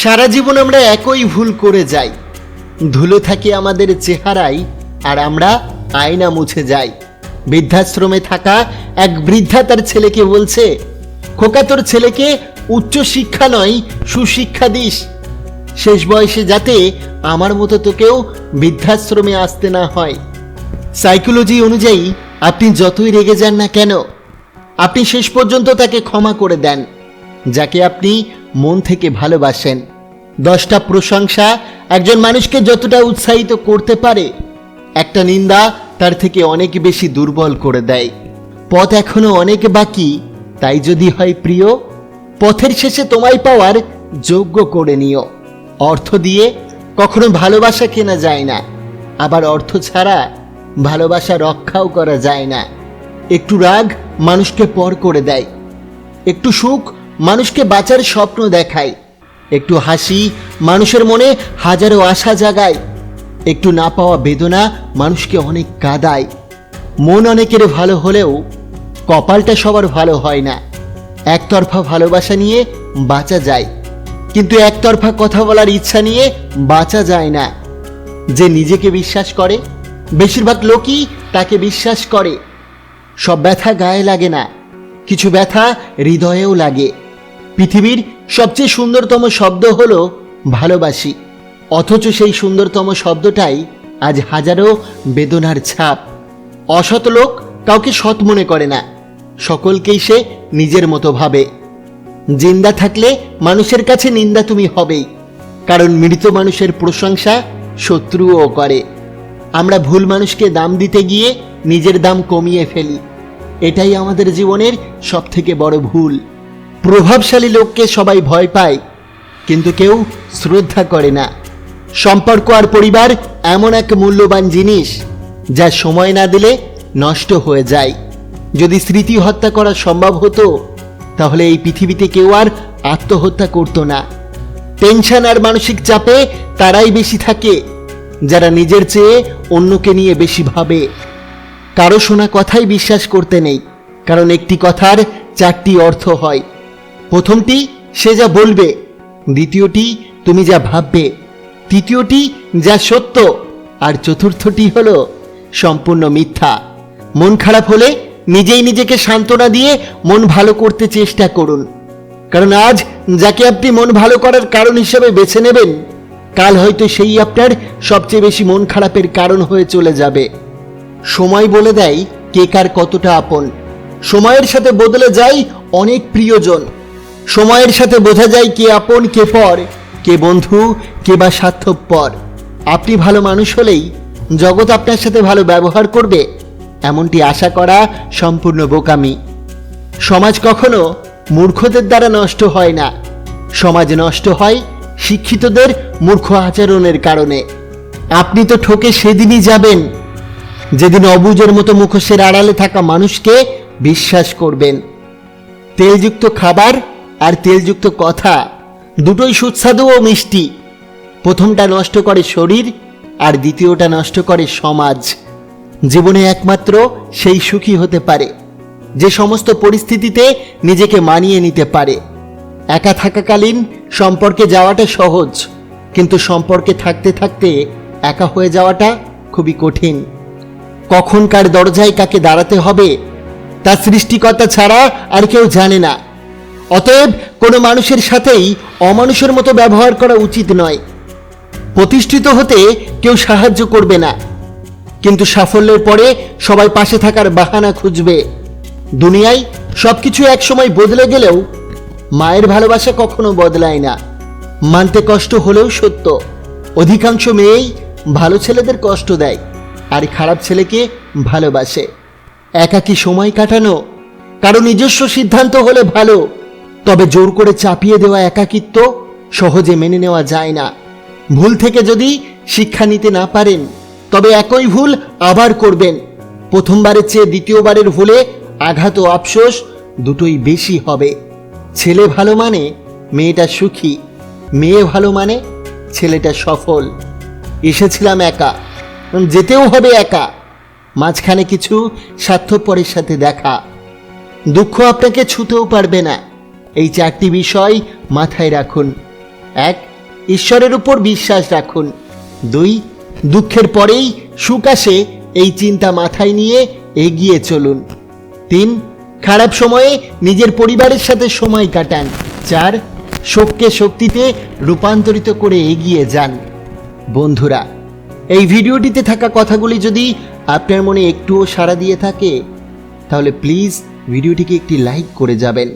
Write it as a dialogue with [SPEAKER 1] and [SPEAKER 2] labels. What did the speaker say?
[SPEAKER 1] সারা জীবন আমরা একই ভুল করে যাই। ধুলো থাকে আমাদের চেহারায় আর আমরা আয়না মুছে যাই। বৃদ্ধাশ্রমে থাকা এক বৃদ্ধা তার ছেলেকে বলছে, খোকা, তোর ছেলেকে উচ্চ শিক্ষা নয়, সুশিক্ষা দিস। শেষ বয়সে যাতে আমার মতো তোকেও বৃদ্ধাশ্রমে আসতে না হয়। সাইকোলজি অনুযায়ী আপনি যতই রেগে যান না কেন, আপনি শেষ পর্যন্ত তাকে ক্ষমা করে দেন, যাকে আপনি মন থেকে ভালোবাসেন। দশটা প্রশংসা একজন মানুষকে যতটা উৎসাহিত করতে পারে, একটা নিন্দা তার থেকে অনেক বেশি দুর্বল করে দেয়। পথ এখনও অনেক বাকি, তাই যদি হয় প্রিয়, পথের শেষে তোমায় পাওয়ার যোগ্য করে নিও। অর্থ দিয়ে কখনো ভালোবাসা কেনা যায় না, আবার অর্থ ছাড়া ভালোবাসা রক্ষাও করা যায় না। একটু রাগ মানুষকে পর করে দেয়, একটু সুখ মানুষকে বাঁচার স্বপ্ন দেখায়। একটু হাসি, মানুষের মনে হাজারো আশা জাগায়। একটু না পাওয়া বেদনা মানুষকে অনেক কাদায়। মন অনেকের ভালো হলেও কপালটা সবার ভালো হয় না। একতরফা ভালোবাসা নিয়ে বাঁচা যায়। কিন্তু একতরফা কথা বলার ইচ্ছা নিয়ে বাঁচা যায় না। যে নিজেকে বিশ্বাস করে, বেশিরভাগ লোকই তাকে বিশ্বাস করে। সব ব্যথা গায়ে লাগে না। কিছু ব্যথা হৃদয়েও লাগে। পৃথিবীর সবচেয়ে সুন্দরতম শব্দ হলো ভালোবাসি। অথচ সেই সুন্দরতম শব্দটাই আজ হাজারো বেদনার ছাপ। অসৎ লোক কাউকে সৎ মনে করে না। সকলকেই সে নিজের মতো ভাবে। জিন্দা থাকলে মানুষের কাছে নিন্দা তুমি হবেই। কারণ মৃত মানুষের প্রশংসা শত্রুও করে। আমরা ভুল মানুষকে দাম দিতে গিয়ে নিজের দাম কমিয়ে ফেলি। এটাই আমাদের জীবনের সবথেকে বড় ভুল। প্রভাবশালী লোককে সবাই ভয় পায়, কিন্তু কেউ শ্রদ্ধা করে না। সম্পর্ক আর পরিবার এমন এক মূল্যবান জিনিস যা সময় না দিলে নষ্ট হয়ে যায়। যদি স্মৃতি হত্যা করা সম্ভব হতো, তাহলে এই পৃথিবীতে কেউ আর আত্মহত্যা করতো না। টেনশন আর মানসিক চাপে তারাই বেশি থাকে, যারা নিজের চেয়ে অন্যকে নিয়ে বেশি ভাবে। কারও শোনা কথাই বিশ্বাস করতে নেই, কারণ একটি কথার চারটি অর্থ হয়। প্রথমটি, সে যা বলবে। দ্বিতীয়টি, তুমি যা ভাববে। তৃতীয়টি, যা সত্য। আর চতুর্থটি হল, সম্পূর্ণ মিথ্যা। মন খারাপ হলে নিজেই নিজেকে সান্ত্বনা দিয়ে মন ভালো করতে চেষ্টা করুন। কারণ আজ যাকে আপনি মন ভালো করার কারণ হিসেবে বেছে নেবেন, কাল হয়তো সেই আপনার সবচেয়ে বেশি মন খারাপের কারণ হয়ে চলে যাবে। সময় বলে দেয় কে কার কতটা আপন। সময়ের সাথে বদলে যায় অনেক প্রিয়জন। সময়ের সাথে বোঝা যায় কে আপন, কে পর, কে বন্ধু, কে বা স্বার্থপর। আপনি ভালো মানুষ হলেই জগৎ আপনার সাথে ভালো ব্যবহার করবে, এমনটি আশা করা সম্পূর্ণ বোকামি। সমাজ কখনো মূর্খদের দ্বারা নষ্ট হয় না। সমাজ নষ্ট হয় শিক্ষিতদের মূর্খ আচরণের কারণে। আপনি তো ঠকে সেদিনই যাবেন। যেদিন অবুজের মতো মুখোশের আড়ালে থাকা মানুষকে বিশ্বাস করবেন। তেলযুক্ত খাবার আর তেলযুক্ত কথা। দুটোই সুস্বাদু ও মিষ্টি। প্রথমটা নষ্ট করে শরীর আর দ্বিতীয়টা নষ্ট করে সমাজ। জীবনে একমাত্র সেই সুখী হতে পারে। যে সমস্ত পরিস্থিতিতে নিজেকে মানিয়ে নিতে পারে। একা থাকাকালীন সম্পর্কে যাওয়াটা সহজ, কিন্তু সম্পর্কে থাকতে থাকতে একা হয়ে যাওয়াটা খুবই কঠিন। কখন কার দরজায় কাকে দাঁড়াতে হবে তা সৃষ্টিকর্তা ছাড়া আর কেউ জানে না। অতএব কোনো মানুষের সাথেই অমানুষের মতো ব্যবহার করা উচিত নয়। প্রতিষ্ঠিত হতে কেউ সাহায্য করবে না। কিন্তু সাফল্যের পরে সবাই পাশে থাকার বাহানা খুঁজবে। দুনিয়ায় সবকিছু একসময় বদলে গেলেও মায়ের ভালোবাসা কখনো বদলায় না। মানতে কষ্ট হলেও সত্য। অধিকাংশ মেয়েই ভালো ছেলেদের কষ্ট দেয় আর খারাপ ছেলেকে ভালোবাসে। একাকী সময় কাটানো কারও নিজস্ব সিদ্ধান্ত হলে ভালো। তবে জোর করে চাপিয়ে দেওয়া একাকিত্ব সহজে মেনে নেওয়া যায় না। ভুল থেকে যদি শিক্ষা নিতে না পারেন, তবে একই ভুল আবার করবেন। প্রথমবারের চেয়ে দ্বিতীয়বারের ভুলে আঘাত ও আফসোস দুটোই বেশি হবে। ছেলে ভালো মানে মেয়েটা সুখী, মেয়ে ভালো মানে ছেলেটা সফল। এসেছিলাম একা, যেতেও হবে একা। মাঝখানে কিছু স্বার্থপরের সাথে দেখা। দুঃখ আপনাকে ছুতেও পারবে না। এই চারটি বিষয় মাথায় রাখুন। এক, ঈশ্বরের উপর বিশ্বাস রাখুন। দুই, দুঃখের পরেই সুখ আসে এই চিন্তা মাথায় নিয়ে এগিয়ে চলুন। তিন, খারাপ সময়ে নিজের পরিবারের সাথে সময় কাটান। চার, শোককে শক্তিতে রূপান্তরিত করে এগিয়ে যান। বন্ধুরা, এই ভিডিওটিতে থাকা কথাগুলি যদি আপনার মনে একটুও সাড়া দিয়ে থাকে, তাহলে প্লিজ ভিডিওটিকে একটি লাইক করে যাবেন।